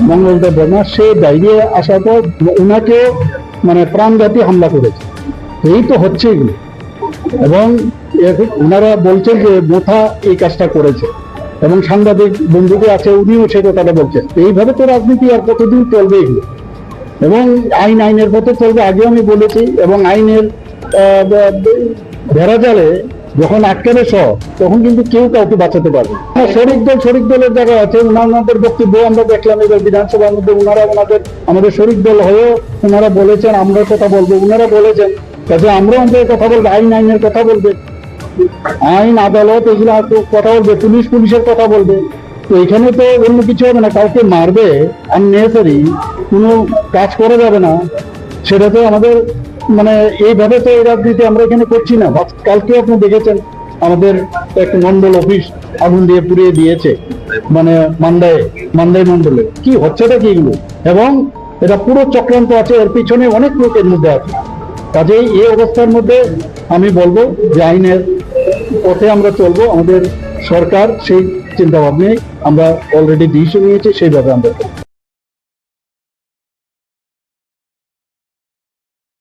মঙ্গলদেব বর্মা সে বাইরে আসার পর ওনাকে মানে প্রাণঘাতী হামলা করেছে। এই তো হচ্ছে এগুলো এবং ওনারা বলছেন যে মোথা এই কাজটা করেছে। এবং সাংবাদিক বন্ধুকে আছে, উনিও সে কথাটা বলছেন। এইভাবে তো রাজনীতি আর কতদিন চলবে এগুলো? এবং আইন, আইনের পথে চলবে, আগেও আমি বলেছি। এবং আইনের ভেড়া ভেড়াজালে যখন আটকাবে সব তখন কিন্তু কেউ কাউকে বাঁচাতে পারবে হ্যাঁ, শরিক দল শরিক দলের জায়গা আছে ওনাদের বক্তব্য আমরা দেখলাম এবার বিধানসভার মধ্যে ওনারা ওনাদের আমাদের শরিক দল হয়েও ওনারা বলেছেন আমরা কথা বলব ওনারা বলেছেন। কাজে আমরা আমাদের কথা বলব আইন আইনের কথা বলবে। আইন আদালত এগুলো কথা বলবে পুলিশ পুলিশের কথা বলবে। তো এখানে তো অন্য কিছু হবে না কাউকে মারবে আননেসারি কোনো কাজ করা যাবে না। সেটা তো আমাদের মানে এইভাবে তো এই রাজনীতি আমরা এখানে করছি না। কালকে আপনি দেখেছেন, আমাদের এক মন্ডল অফিস আগুন দিয়ে পুড়িয়ে দিয়েছে মানে মান্দায় মান্দাই মন্ডলে। কি হচ্ছেটা কি এগুলো? এবং এটা পুরো চক্রান্ত আছে, এর পিছনে অনেক লোকের মধ্যে আছে। কাজেই এই অবস্থার মধ্যে আমি বলব যে আইনের পথে আমরা চলবো, আমাদের সরকার সেই চিন্তা ভাবনায় আমরা অলরেডি ডিসিশন নিয়েছে সেইভাবে আমরা।